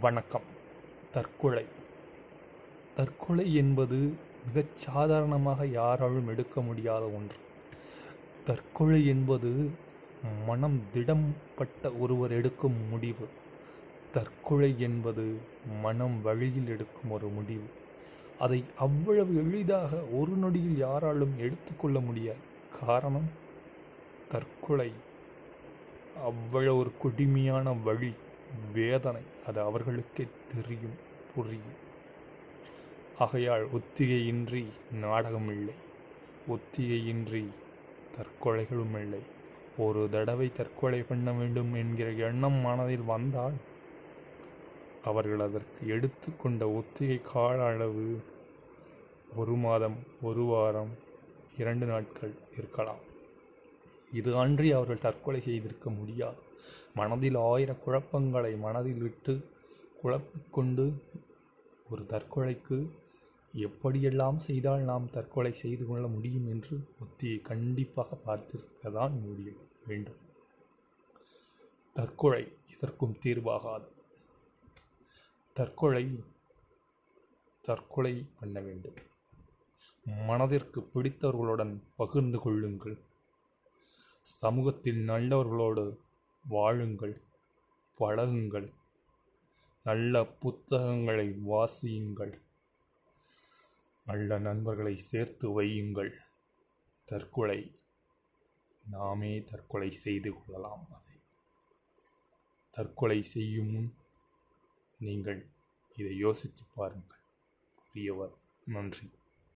வணக்கம். தற்கொலை. தற்கொலை என்பது மிகச் சாதாரணமாக யாராலும் எடுக்க முடியாத ஒன்று. தற்கொலை என்பது மனம் திடம்பட்ட ஒருவர் எடுக்கும் முடிவு. தற்கொலை என்பது மனம் வழியில் எடுக்கும் ஒரு முடிவு. அதை அவ்வளவு எளிதாக ஒரு நொடியில் யாராலும் எடுத்துக்கொள்ள முடியாது. காரணம் தற்கொலை. அவ்வளவு ஒரு கொடுமையான வழி. வேதனை அது அவர்களுக்கே தெரியும் புரியும். ஆகையால் ஒத்திகையின்றி நாடகம் இல்லை ஒத்திகையின்றி தற்கொலைகளும் இல்லை ஒரு தடவை தற்கொலை பண்ண வேண்டும் என்கிற எண்ணம் மனதில் வந்தால் அவர்கள் அதற்கு எடுத்துக்கொண்ட ஒத்திகை கால அளவு ஒரு மாதம் ஒரு வாரம் இரண்டு நாட்கள் இருக்கலாம். இது அன்றி அவர்கள் தற்கொலை செய்திருக்க முடியாது. மனதில் ஆயிர குழப்பங்களை மனதில் விட்டு குழப்பிக்கொண்டு ஒரு தற்கொலைக்கு எப்படியெல்லாம் செய்தால் நாம் தற்கொலை செய்து கொள்ள முடியும் என்று ஒத்தியை கண்டிப்பாக பார்த்திருக்க தான் முடியும் வேண்டும். தற்கொலை இதற்கும் தீர்வாகாது. தற்கொலை தற்கொலை பண்ண வேண்டும். மனதிற்கு பிடித்தவர்களுடன் பகிர்ந்து கொள்ளுங்கள். சமூகத்தில் நல்லவர்களோடு வாழுங்கள் பழகுங்கள் நல்ல புத்தகங்களை வாசியுங்கள் நல்ல நண்பர்களை சேர்த்து வையுங்கள். தற்கொலை நாமே தற்கொலை செய்து கொள்ளலாம் அதை. தற்கொலை செய்யும் முன் நீங்கள் இதை யோசித்து பாருங்கள். புரியவர். நன்றி.